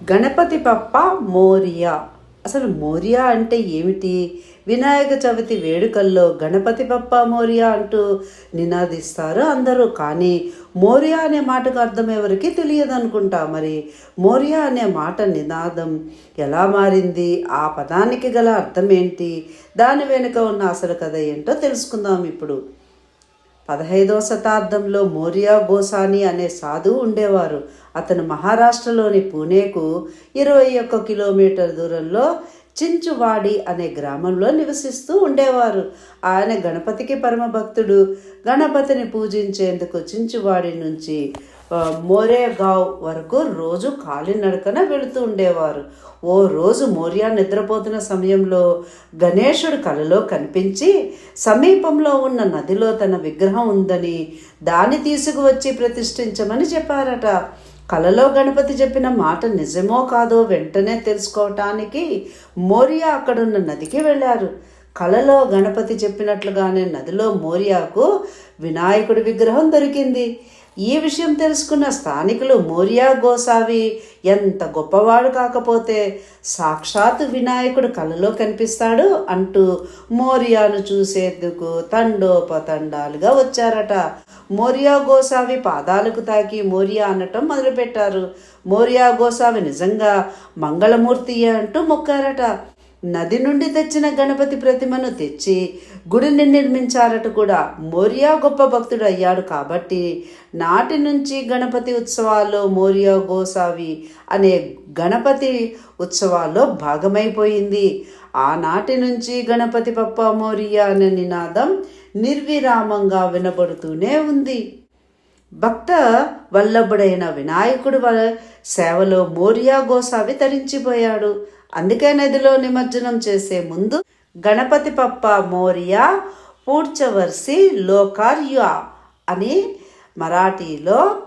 గణపతి పప్ప మోరియా. అసలు మోరియా అంటే ఏమిటి? వినాయక చవితి వేడుకల్లో గణపతి పప్ప మోరియా అంటూ నినాదిస్తారు అందరూ. కానీ మోరియా అనే మాటకు అర్థం ఎవరికి తెలియదు అనుకుంటా మరి? మోరియా అనే మాట నినాదం ఎలా మారింది? ఆ పదానికి గల అర్థం ఏంటి? దాని వెనుక ఉన్న అసలు కథ ఏంటో తెలుసుకుందాం ఇప్పుడు. పదహైదవ శతాబ్దంలో మోరియా గోసాని అనే సాధువు ఉండేవారు. అతను మహారాష్ట్రలోని పూణేకు ఇరవై ఒక్క కిలోమీటర్ దూరంలో చించువాడి అనే గ్రామంలో నివసిస్తూ ఉండేవారు. ఆయన గణపతికి పరమభక్తుడు. గణపతిని పూజించేందుకు చించువాడి నుంచి మోరేగావ్ వరకు రోజు కాలినడకన వెళుతూ ఉండేవారు. ఓ రోజు మోరియా నిద్రపోతున్న సమయంలో గణేశుడు కలలో కనిపించి సమీపంలో ఉన్న నదిలో తన విగ్రహం ఉందని దాన్ని తీసుకువచ్చి ప్రతిష్ఠించమని చెప్పారట. కలలో గణపతి చెప్పిన మాట నిజమో కాదో వెంటనే తెలుసుకోవటానికి మోరియా అక్కడున్న నదికి వెళ్ళారు. కలలో గణపతి చెప్పినట్లుగానే నదిలో మోరియాకు వినాయకుడి విగ్రహం దొరికింది. ఈ విషయం తెలుసుకున్న స్థానికులు మోరియా గోసావి ఎంత గొప్పవాడు కాకపోతే సాక్షాత్ వినాయకుడు కలలో కనిపిస్తాడు అంటూ మోరియాను చూసేందుకు తండోపతండాలుగా వచ్చారట. మోరియా గోసావి పాదాలకు తాకి మోరియా అనటం మొదలుపెట్టారు. మోరియా గోసావి నిజంగా మంగళమూర్తి అంటూ మొక్కారట. నది నుండి తెచ్చిన గణపతి ప్రతిమను తెచ్చి గుడిని నిర్మించారట కూడా మోరియా గొప్ప భక్తుడు అయ్యాడు కాబట్టి నాటి నుంచి గణపతి ఉత్సవాల్లో మోరియా గోసావి అనే గణపతి ఉత్సవాల్లో భాగమైపోయింది. ఆనాటి నుంచి గణపతి పప్ప మోరియా అనే నినాదం నిర్విరామంగా వినబడుతూనే ఉంది. భక్త వల్లభుడైన వినాయకుడు వల సేవలో మోరియా గోసావి తరించిపోయాడు. అందుకే నదిలో నిమజ్జనం చేసే ముందు గణపతి పప్ప మోరియా పూడ్చవర్సి లోకార్యా అని మరాఠీలో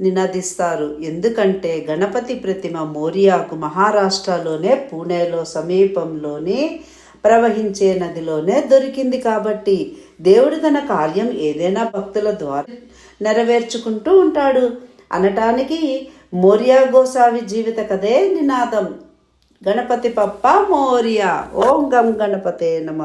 నినదిస్తారు. ఎందుకంటే గణపతి ప్రతిమ మోరియాకు మహారాష్ట్రలోనే పూణేలో సమీపంలోని ప్రవహించే నదిలోనే దొరికింది కాబట్టి దేవుడు తన కార్యం ఏదైనా భక్తుల ద్వారా నెరవేర్చుకుంటూ ఉంటాడు. అనటానికి మోరియా గోసావి జీవిత కథే నినాదం. గణపతి పప్ప మోరియా. ఓం గం గణపతే నమ.